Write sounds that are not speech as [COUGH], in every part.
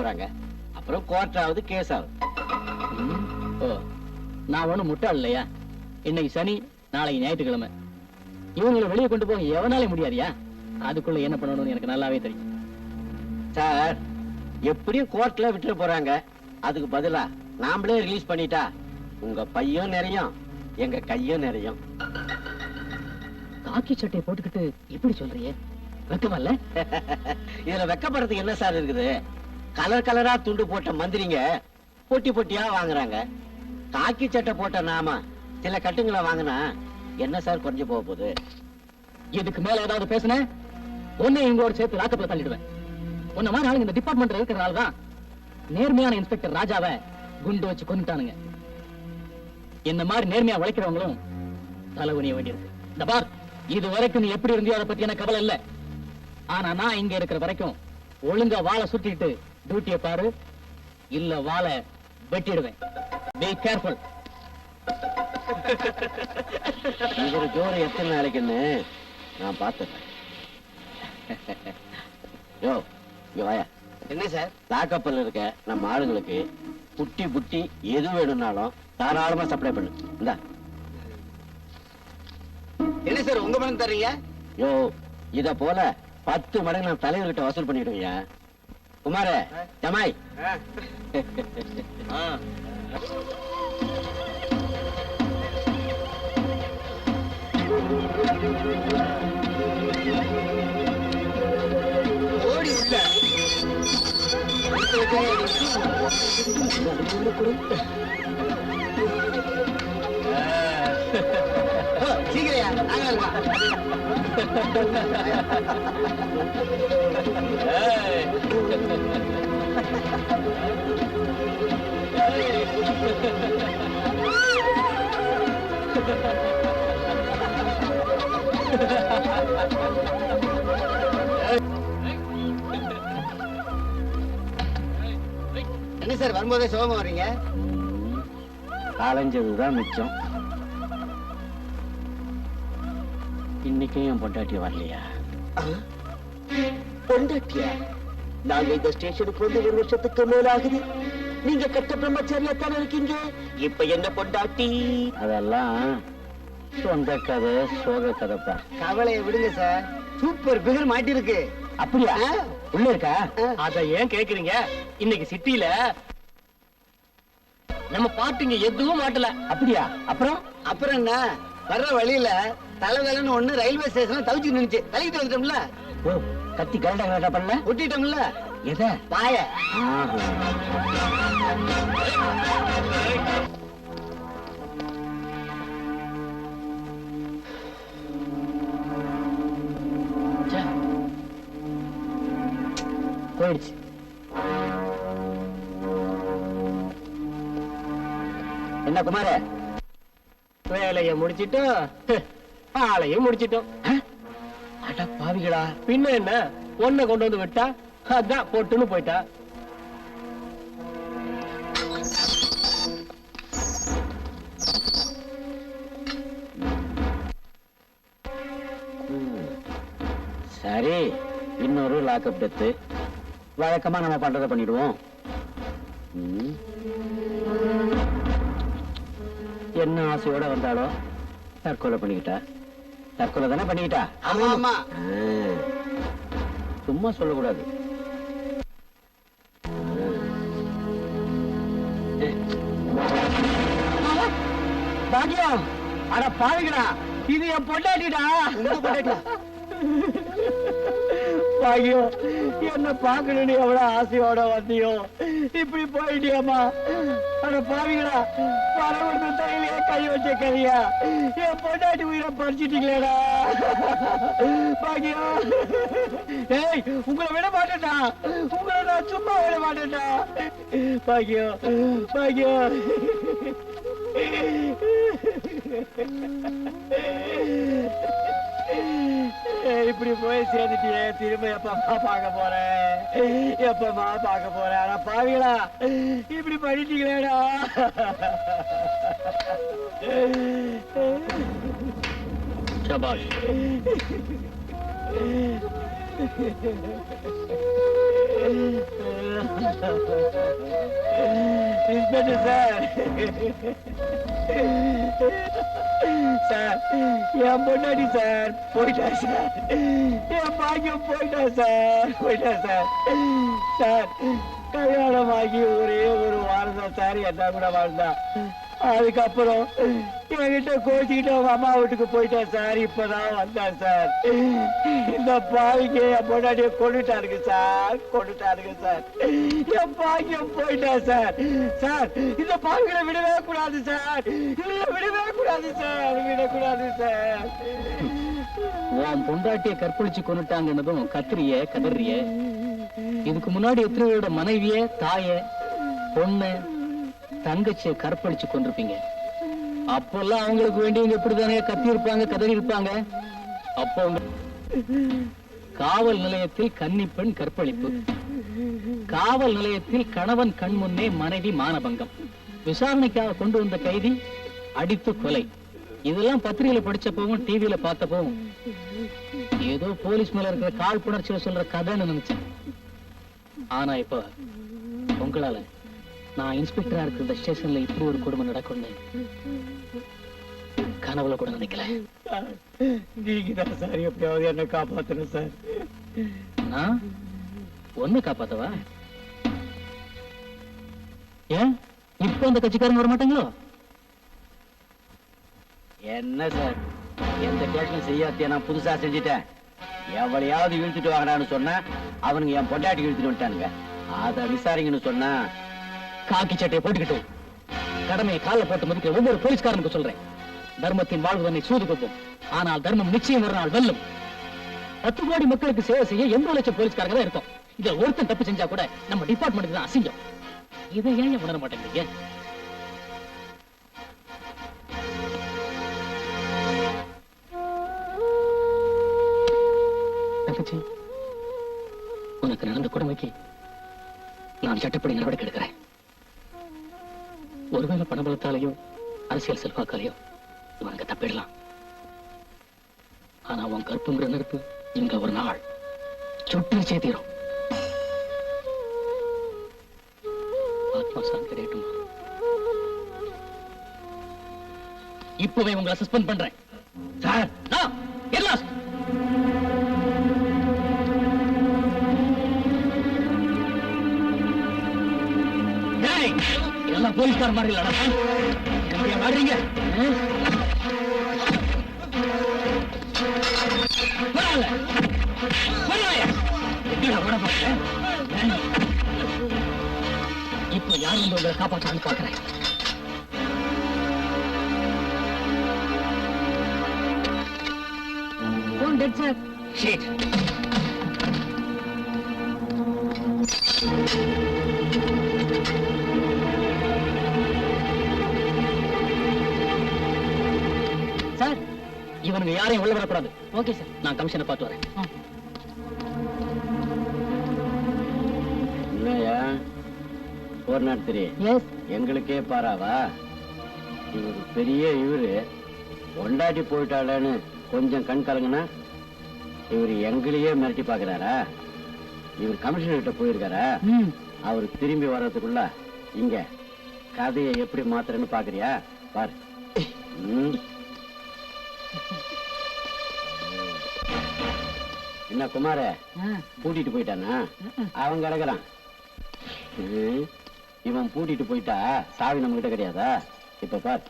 போறாங்க. அப்புறம் கோர்ட் ஆகுது கேஸ் ஆகுது. ஓ நான் ஒண்ணும் முட்டாள் இல்லையா? இன்னைக்கு சனி நாளைக்கு ஞாயிற்றுக்கிழமை. இவங்களை வெளியே கொண்டு போக எவனாலே முடியாதியா? அதுக்குள்ள என்ன பண்ணணும்னு எனக்கு நல்லாவே தெரியும். சார் எப்படியும் கோர்ட்ல விட்டுற போறாங்க. அதுக்கு பதிலா நாமளே ரிலீஸ் பண்ணிட்டா உங்க பையும் நிறையும் எங்க கையும் நிறையும். காக்கி சட்டையை போட்டுக்கிட்டு இப்படி சொல்றியே வெக்கமா இல்ல? [LAUGHS] இதுல வெக்கப்படுறதுக்கு என்ன சார் இருக்குது? கலர் கலரா துண்டு போட்ட மந்திரிங்க பொட்டி பொட்டியா வாங்குறாங்க. காக்கி சட்டை போட்ட நாம சில கட்டுங்களை வாங்கினா என்ன சார் குறைஞ்சு போக போகுது? இதுக்கு மேல ஏதாவது பேசுன? உன்னை இங்கோட சேர்த்து லாக்கப்ல தள்ளிடுவேன். உன்ன மாதிரி ஆளுங்க இந்த டிபார்ட்மெண்ட்ல இருக்கிறனால தான் நேர்மையான இன்ஸ்பெக்டர் ராஜாவை குண்டு வச்சு கொண்டுட்டானுங்க என்ன மாதிரி நேர்மையா உழைக்கிறவங்களும் தலைவனிய வேண்டியிருக்கு. இந்த பார் இது வரைக்கும் நீ எப்படி இருந்தியோ அதை பத்தி எனக்கு கவலை இல்லை. ஆனா நான் இங்க இருக்கிற வரைக்கும் ஒழுங்கா வாளை சுட்டிட்டு டியூட்டியை பாரு. இல்ல வாளை வெட்டிடுவேன். பி கேர்ஃபுல் இவரு ஜோறு எத்தனை நாளைக்குன்னு நான் பார்த்துறேன் யோ இங்க வாயா. என்ன சார்? லாக்கப்பல்ல இருக்க நம்ம ஆளுங்களுக்கு புட்டி புட்டி எது வேணும்னாலும் தாராளமா சப்ளை பண்ணு. இந்தா. என்ன சார் உங்க பணம் தர்றீங்க? யோ இத போல பத்து மடங்கு நான் தலைவர்கிட்ட வசூல் பண்ணிடுவியா குமார ஜமாய். ஓடி உள்ள. ஓ, சீக்கிரையா? நாங்க இருக்கோம். என்ன சார் வரும்போதே சோகமா வர்றீங்க? காலஞ்சதுதான் மிச்சம். இன்னைக்கும் என் பொண்டாட்டி வரலையா? பொண்டாட்டியா? நாங்க இந்த ஸ்டேஷனுக்கு வந்து ஒரு வருஷத்துக்கு மேல ஆகுது நீங்க கட்ட பிரம்மச்சாரியா தானே இருக்கீங்க? இப்ப என்ன பொண்டாட்டி? அதெல்லாம் சொந்த கதை சோக கதைப்பா. கவலையை விடுங்க சார். சூப்பர் பிகர் மாட்டிருக்கு அப்படியா. உள்ள இருக்கா? அத ஏன் கேக்குறீங்க? இன்னைக்கு சிட்டில நம்ம பாட்டுங்க எதுவும் மாட்டல. அப்படியா? அப்புறம்? அப்புறம் என்ன? வர்ற வழியில தலைவலன்னு ஒண்ணு ரயில்வே ஸ்டேஷன்ல தவிச்சு நின்னுச்சு. தலைக்கிட்டு வந்துட்டோம்ல. ஓ கத்தி கரண்டா கரண்டா பண்ணல? ஒட்டிட்டோம்ல. எத? பாய ச்சே. போயிடுச்சு. என்ன குமார? வேலைய முடிச்சிட்டோம். ஆளையும் முடிச்சிட்டோம். அட பாவிகளா. பின்ன என்ன? ஒன்ன கொண்டு வந்து விட்டா? அதான் போட்டுன்னு போயிட்டா. சரி இன்னொரு லாக்அப் டெத்து வழக்கமா நம்ம பண்றதை பண்ணிடுவோம். என்ன ஆசையோட வந்தாலோ தற்கொலை பண்ணிக்கிட்டா? தற்கொலை தானே பண்ணிக்கிட்டா? ஆமா ஆமா. ஆ. சும்மா சொல்லக்கூடாது. பாக்கியம் அட பாருங்கடா இது என் பொண்டாட்டிடா. பொண்டாட்டியா? பாகியோ என்ன பாக்கணும்னு எவ்வளவு ஆசையோட வந்தியோ. இப்படி போயிட்டியம்மா. அட பாருங்கடா பரவடுத்த தையிலே கை வச்ச கதையா என் பொண்டாட்டி உயிரை பறிச்சிட்டீங்களேடா. பாகியோ ஏய் உங்களை விட மாட்டேன்டா. உங்களை நான் சும்மா விட மாட்டேன்டா. பாகியோ பாகியோ இப்படி போய் சேர்ந்துட்டியே திரும்ப எப்பமா பார்க்க போறேன் எப்பமா பார்க்க போறேன் ஆனா பாவிகளா இப்படி பண்ணிட்டீங்களேடா. சபாஷ். [LAUGHS] இன்ஸ்பெக்டர் சார் சார் என் பொண்டாடி சார் போயிட்டா சார் என் பாக்கியம் போயிட்டா சார் போயிட்டா சார் சார் கல்யாணமாகி ஒரே ஒரு வாரம் தான் சார் என்ன கூட வாழ்ந்தா. அதுக்கப்புறம் என்கிட்ட கோச்சிக்கிட்டு அவங்க அம்மா வீட்டுக்கு போயிட்டா சார். இப்பதான் வந்தேன் சார். இந்த பாவிங்க என் பொண்டாட்டிய கொண்டுட்டாருங்க சார். கொண்டுட்டாருங்க சார். என் பாக்கியம் போயிட்டா சார். சார் இந்த பாவிகளை விடவே கூடாது சார். இவங்களை விடவே கூடாது சார். விடக்கூடாது சார். உன் பொண்டாட்டிய கற்பழிச்சு கொண்டுட்டாங்கன்னதும் கத்திரிய கதறிய. இதுக்கு முன்னாடி எத்தனை பேரோட மனைவிய தாய பொண்ணு தங்கச்சியை கற்பழிச்சு கொண்டிருப்பீங்க. அப்பெல்லாம் அவங்களுக்கு வேண்டியவங்க எப்படிதானே கத்தி இருப்பாங்க கதறி இருப்பாங்க அப்போ காவல் நிலையத்தில் கன்னிப்பெண் கற்பழிப்பு. காவல் நிலையத்தில் கணவன் கண் முன்னே மனைவி மானபங்கம். விசாரணைக்காக கொண்டு வந்த கைதி அடித்து கொலை. இதெல்லாம் பத்திரிகையில படிச்சப்பவும் டிவியில பார்த்தப்பவும். ஏதோ போலீஸ் மேல இருக்கிற காழ்ப்புணர்ச்சியில சொல்ற கதைன்னு நினைச்சேன். ஆனா இப்ப உங்களால நான் இன்ஸ்பெக்டரா இருக்கிற ஸ்டேஷன்ல இப்படி ஒரு கொடுமை நடக்கும்னு கனவுல கூட நினைக்கல. நீங்க தான் சார். எப்படியாவது என்ன காப்பாத்தணும் சார். நான் ஒண்ணு காப்பாத்தவா? ஏன்? இப்ப அந்த கட்சிக்காரங்க வர மாட்டாங்களோ என்ன சார்? எந்த டேஷனும் செய்யாத்திய நான் புதுசா செஞ்சுட்டேன். எவளையாவது இழுத்துட்டு வாங்கடான்னு சொன்னா அவனுங்க என் பொண்டாட்டி இழுத்துட்டு வந்துட்டானுங்க. அத விசாரிங்கன்னு சொன்னா காக்கி சட்டையை போட்டுக்கிட்டு கடமையை கால்ல போட்டு மதிக்கிற ஒவ்வொரு போலீஸ்காரனுக்கு சொல்றேன். தர்மத்தின் வாழ்வு தன்னை சூது கொள்வோம் ஆனால் தர்மம் நிச்சயம் ஒரு நாள் வெல்லும். பத்து கோடி மக்களுக்கு சேவை செய்ய எண்பது லட்சம் போலீஸ்காரங்க தான் இருக்கும். இதுல ஒருத்தன் தப்பு செஞ்சா கூட நம்ம டிபார்ட்மெண்ட் தான் அசிங்கம். இதை ஏன் உணர மாட்டேங்கிறீங்க? உனக்கு நடந்த கொடுமைக்கு நான் சட்டப்படி நடவடிக்கை எடுக்கிறேன். ஒருவேளை பணபலத்தாலையும் அரசியல் செல்வாக்காலையும் இவனுக்கு தப்பிடலாம். ஆனா உன் கற்புங்கிற நெருப்பு இங்க ஒரு நாள் சுட்டு தீரும். ஆத்மா சாந்தி அடையட்டுமா? இப்பவே உங்களை சஸ்பெண்ட் பண்றேன். சார் எல்லாம் இதெல்லாம் போலீஸ்கார மாதிரி இல்லடா. மாடுறீங்க இப்போ யார் வந்து உங்களை காப்பாற்றான்னு பார்க்கிறேன் Wounded, sir. Shit. இவனுங்க யாரையும் உள்ள வரக்கூடாது ஓகே சார். நான் கமிஷனை பார்த்து வரேன். என்னையா ஒரு Yes. எங்களுக்கே பாராவா? இவரு பெரிய இவரு. பொண்டாட்டி போயிட்டாளேன்னு கொஞ்சம் கண் கலங்குனா இவர் எங்களையே மிரட்டி பாக்குறாரா இவர் கமிஷனர்கிட்ட போயிருக்காரா? அவர் திரும்பி வர்றதுக்குள்ள இங்க கதையை எப்படி மாத்துறேன்னு பாக்குறியா? பாரு. என்ன குமார? பூட்டிட்டு போயிட்டானா? அவன் கிடக்குறான். இவன் பூட்டிட்டு போயிட்டா சாவி நம்ம கிட்ட கிடையாதா? இப்ப பார்.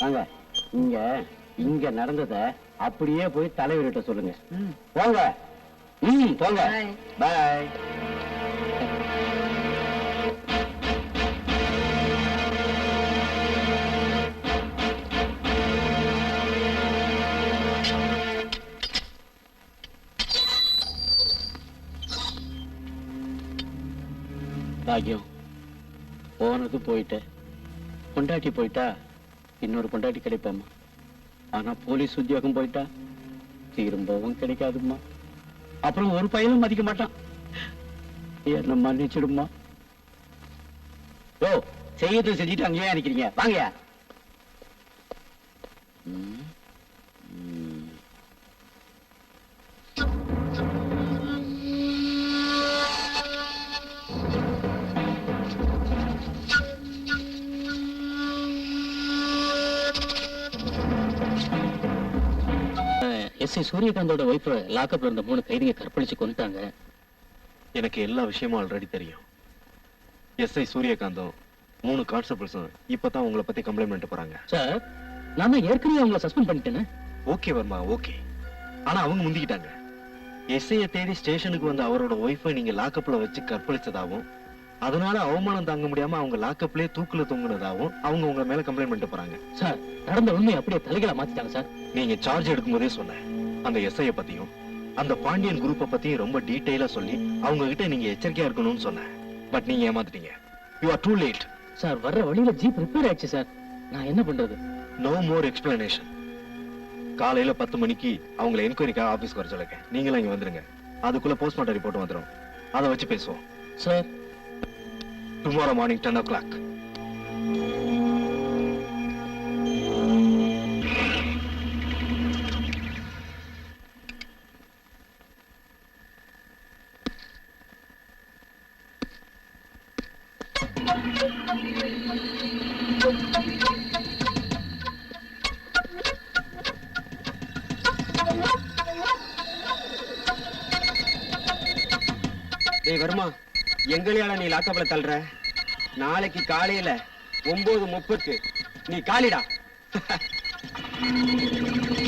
வாங்க. இங்க இங்க நடந்தத அப்படியே போய் தலைவர்கிட்ட சொல்லுங்க. போங்க. ம் போங்க. பாய். பாக்கியம். போனது போயிட்ட பொண்டாட்டி போயிட்டா இன்னொரு பொண்டாட்டி கிடைப்பாம்மா. ஆனா போலீஸ் உத்தியோகம் போயிட்டா திரும்பவும் கிடைக்காதும்மா. அப்புறம் ஒரு பையனும் மதிக்க மாட்டான். என்ன மன்னிச்சிடுமா ஓ செய்யறது செஞ்சுட்டு அங்கேயே நினைக்கிறீங்க வாங்கயா ம். எஸ்ஐ சூரியகாந்தோட ஒய்ஃப் லாக்கப்ல இருந்த மூணு கைதிங்க கற்பழிச்சு கொண்டுட்டாங்க எனக்கு எல்லா விஷயமும் ஆல்ரெடி தெரியும். எஸ்ஐ சூரியகாந்தும் மூணு கான்ஸ்டபிள்ஸும் இப்பதான் உங்களை பத்தி கம்ப்ளைண்ட் போறாங்க. சார் நான் தான் ஏற்கனவே அவங்கள சஸ்பெண்ட் பண்ணிட்டேனே? ஓகே வர்மா ஓகே ஆனா அவங்க முந்திக்கிட்டாங்க. எஸ்ஐய தேடி ஸ்டேஷனுக்கு வந்த அவரோட ஒய்ஃபை நீங்க லாக்கப்ல வச்சு கற்பழிச்சதாவும் அதனால அவமானம் தாங்க முடியாம அவங்க லாக்கப்லயே தூக்குல தொங்குனதாவும் அவங்க உங்க மேல கம்ப்ளைண்ட் பண்ணிட்டு போறாங்க. சார் நடந்த உண்மை அப்படியே தலைகளை மாத்திட்டாங்க சார் நீங்க சார்ஜ் எடுக்கும் போதே சொன்னேன். அந்த எஸ்ஐய பத்தியும் அந்த பாண்டியன் குரூப்பை பத்தியும் ரொம்ப டீடைலா சொல்லி அவங்க கிட்ட நீங்க எச்சரிக்கையா இருக்கணும்னு சொன்னேன். பட் நீங்க ஏமாத்திட்டீங்க. You are too late sir வர்ற வழியில ஜீப் ரிப்பேர் ஆயிடுச்சு சார். நான் என்ன பண்றது? நோ மோர் எக்ஸ்பிளனேஷன் காலையில பத்து மணிக்கு அவங்கள என்கொயரிக்காக ஆபீஸ்க்கு வர சொல்லுங்க. நீங்களும் இங்க வந்துருங்க. அதுக்குள்ள போஸ்ட்மார்ட்டம் ரிப்போர்ட் வந்துடும் அதை வச்சு பேசுவோம். Sir. Tomorrow morning ten o'clock டேய் வருமா? எங்களையால நீ லாக்கப்ல தள்ளுற? நாளைக்கு காலையில ஒன்பது முப்பத்து. நீ காலிடா. [LAUGHS]